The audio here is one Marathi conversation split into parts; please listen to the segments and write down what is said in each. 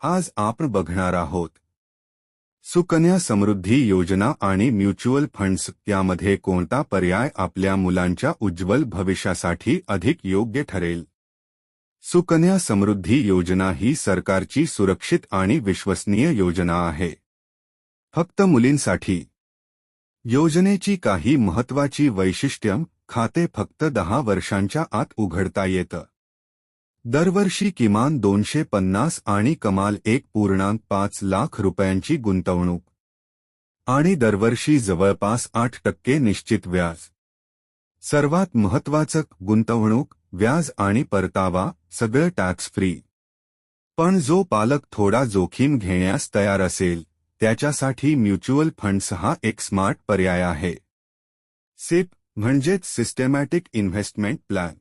आज आपण बघणार आहोत. सुकन्या समृद्धी योजना आणि म्युच्युअल फंड्स यामध्ये कोणता पर्याय आपल्या मुलांच्या उज्ज्वल भविष्यासाठी अधिक योग्य ठरेल? सुकन्या समृद्धी योजना ही सरकारची सुरक्षित आणि विश्वसनीय योजना आहे. फक्त मुलींसाठी. योजनेची काही महत्वाची वैशिष्ट्य खाते फक्त दहा वर्षांच्या आत उघडता येतं. दरवर्षी किमान दोनशे पन्नास आणि कमाल एक पूर्णांक पाच लाख रुपयांची गुंतवणूक. आणि दरवर्षी जवळपास आठ टक्के निश्चित व्याज. सर्वात महत्वाचं गुंतवणूक व्याज आणि परतावा सगळं टॅक्स फ्री पण जो पालक थोडा जोखीम घेण्यास तयार असेल त्याच्यासाठी म्युच्युअल फंड्स हा एक स्मार्ट पर्याय आहे. सिप म्हणजेच सिस्टमॅटिक इन्व्हेस्टमेंट प्लॅन.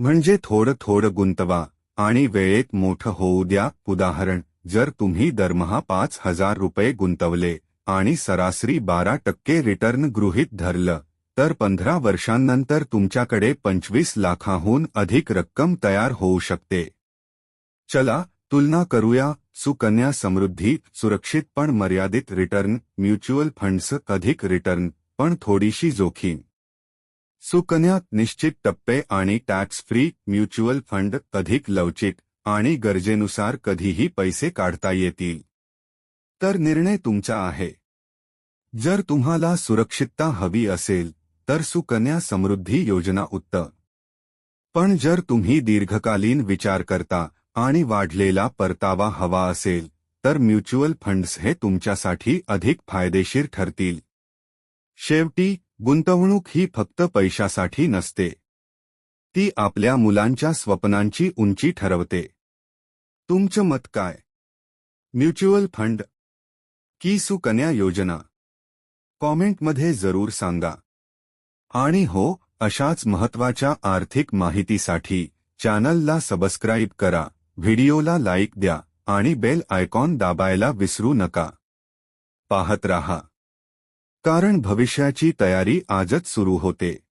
म्हणजे थोडं थोडं गुंतवा आणि वेळेत मोठं होऊ द्या. उदाहरण जर तुम्ही दरमहा पाच हजार रुपये गुंतवले आणि सरासरी बारा टक्के रिटर्न गृहीत धरलं तर पंधरा वर्षांनंतर तुमच्याकडे पंचवीस लाखाहून अधिक रक्कम तयार होऊ शकते. चला तुलना करूया. सुकन्या समृद्धी सुरक्षित पण मर्यादित रिटर्न म्युच्युअल फंड्स अधिक रिटर्न पण थोडीशी जोखीम. सुकन्या निश्चित टप्पे आणि टॅक्स फ्री म्युच्युअल फंड अधिक लवचिक आणि गरजेनुसार कधीही पैसे काढता येतील. तर निर्णय तुमचा आहे. जर तुम्हाला सुरक्षितता हवी असेल तर सुकन्या समृद्धी योजना उत्तम. पण जर तुम्ही दीर्घकालीन विचार करता आणि वाढलेला परतावा हवा असेल तर म्युच्युअल फंड्स हे तुमच्यासाठी अधिक फायदेशीर ठरतील. शेवटी गुंतवणूक ही फक्त पैशासाठी नसते. ती आपल्या मुलांच्या स्वप्नांची उंची ठरवते. तुमचं मत काय? Mutual fund? की सुकन्या योजना? कॉमेंटमध्ये जरूर सांगा. आणि हो अशाच महत्त्वाच्या आर्थिक माहितीसाठी चॅनलला सबस्क्राईब करा व्हिडिओला लाईक द्या आणि बेल आयकॉन दाबायला विसरू नका. पाहत रहा. कारण भविष्याची तयारी आजच सुरू होते.